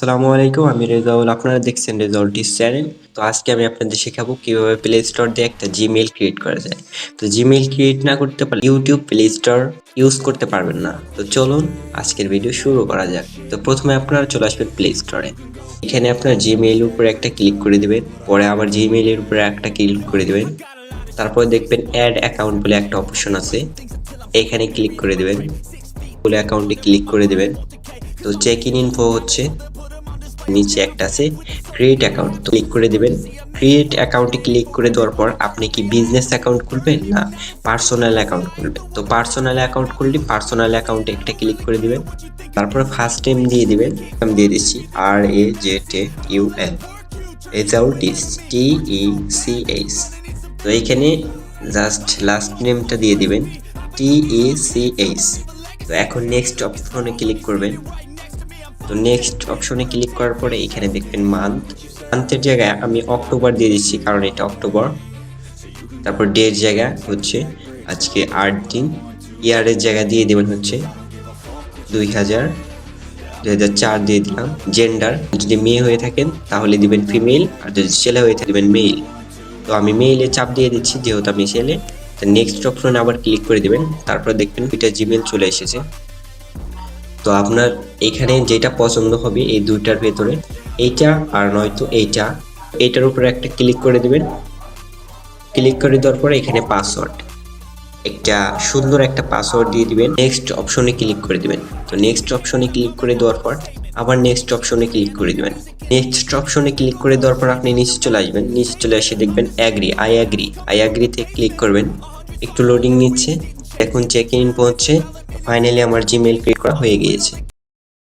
আসসালামু আলাইকুম, আমি রেজাউল। আপনারা দেখছেন রেজাউল টিস চ্যানেল। তো আজকে আমি আপনাদের শেখাবো কীভাবে প্লে স্টোর দিয়ে একটা জিমেইল ক্রিয়েট করা যায়। তো জিমেইল ক্রিয়েট না করতে পারলে ইউটিউব প্লে স্টোর ইউজ করতে পারবেন না। তো চলুন আজকের ভিডিও শুরু করা যাক। তো প্রথমে আপনারা চলে আসবেন প্লে স্টোরে এখানে আপনার জিমেইলের উপরে একটা ক্লিক করে দিবেন। পরে আবার জিমেইলের উপরে একটা ক্লিক করে দেবেন। তারপর দেখবেন অ্যাড অ্যাকাউন্ট বলে একটা অপশন আছে। এখানে ক্লিক করে দেবেন। বলে অ্যাকাউন্টে ক্লিক করে দেবেন। তো চেক ইন ইনফো হচ্ছে নিচে একটা আছে ক্রিয়েট অ্যাকাউন্ট ক্লিক করে দিবেন। ক্রিয়েট অ্যাকাউন্টে ক্লিক করে দেওয়ার পর আপনি কি বিজনেস অ্যাকাউন্ট খুলবেন না পার্সোনাল অ্যাকাউন্ট খুলবেন? তো পার্সোনাল অ্যাকাউন্ট খুললে পার্সোনাল অ্যাকাউন্টে একটা ক্লিক করে দিবেন। তারপরে ফার্স্ট টাইম দিয়ে দিবেন, আমি দিয়ে দিচ্ছি আর A J T U N result is T E C H তো এইখানে জাস্ট লাস্ট নেমটা দিয়ে দিবেন টি ই সি এইচ তো এখন নেক্সট অপশনে ক্লিক করবেন। তো নেক্সট অপশনে ক্লিক করার পরে এখানে দেখবেন মান্থ মান্থের জায়গায় আমি অক্টোবর দিয়ে দিচ্ছি কারণ এটা অক্টোবর তারপর ডের জায়গা হচ্ছে আজকে আট দিন ইয়ারের জায়গা দিয়ে দেবেন হচ্ছে দুই হাজার দুই হাজার চার দিয়ে দিলাম। জেন্ডার যদি মেয়ে হয়ে থাকেন তাহলে দিবেন ফিমেল আর যদি ছেলে হয়ে থাকবেন মেল তো আমি মেইলে চাপ দিয়ে দিচ্ছি, যেহেতু আমি ছেলে, তো নেক্সট অপশনে আবার ক্লিক করে দিবেন। তারপর দেখবেন দুইটা জিমেল চলে এসেছে। তো আপনার এখানে যেটা পছন্দ হবে এই দুইটার ভেতরে এইটা আর নয়তো এইটা, এইটার উপরে একটা ক্লিক করে দিবেন। ক্লিক করে দেওয়ার পরে এখানে পাসওয়ার্ড একটা সুন্দর একটা পাসওয়ার্ড দিয়ে দিবেন। নেক্সট অপশনে ক্লিক করে দিবেন। তো নেক্সট অপশনে ক্লিক করে দেওয়ার পর আবার নেক্সট অপশনে ক্লিক করে দিবেন। নেক্সট অপশনে ক্লিক করে দেওয়ার পর আপনি নিচে চলে আসবেন। নিচে চলে এসে দেখবেন অ্যাগ্রি আই অ্যাগ্রি আই অ্যাগ্রিতে ক্লিক করবেন। একটু লোডিং নিচ্ছে। এখন চেক ইন পৌঁছে ফাইনালি আমার জিমেল ক্রিয়েট করা হয়ে গিয়েছে।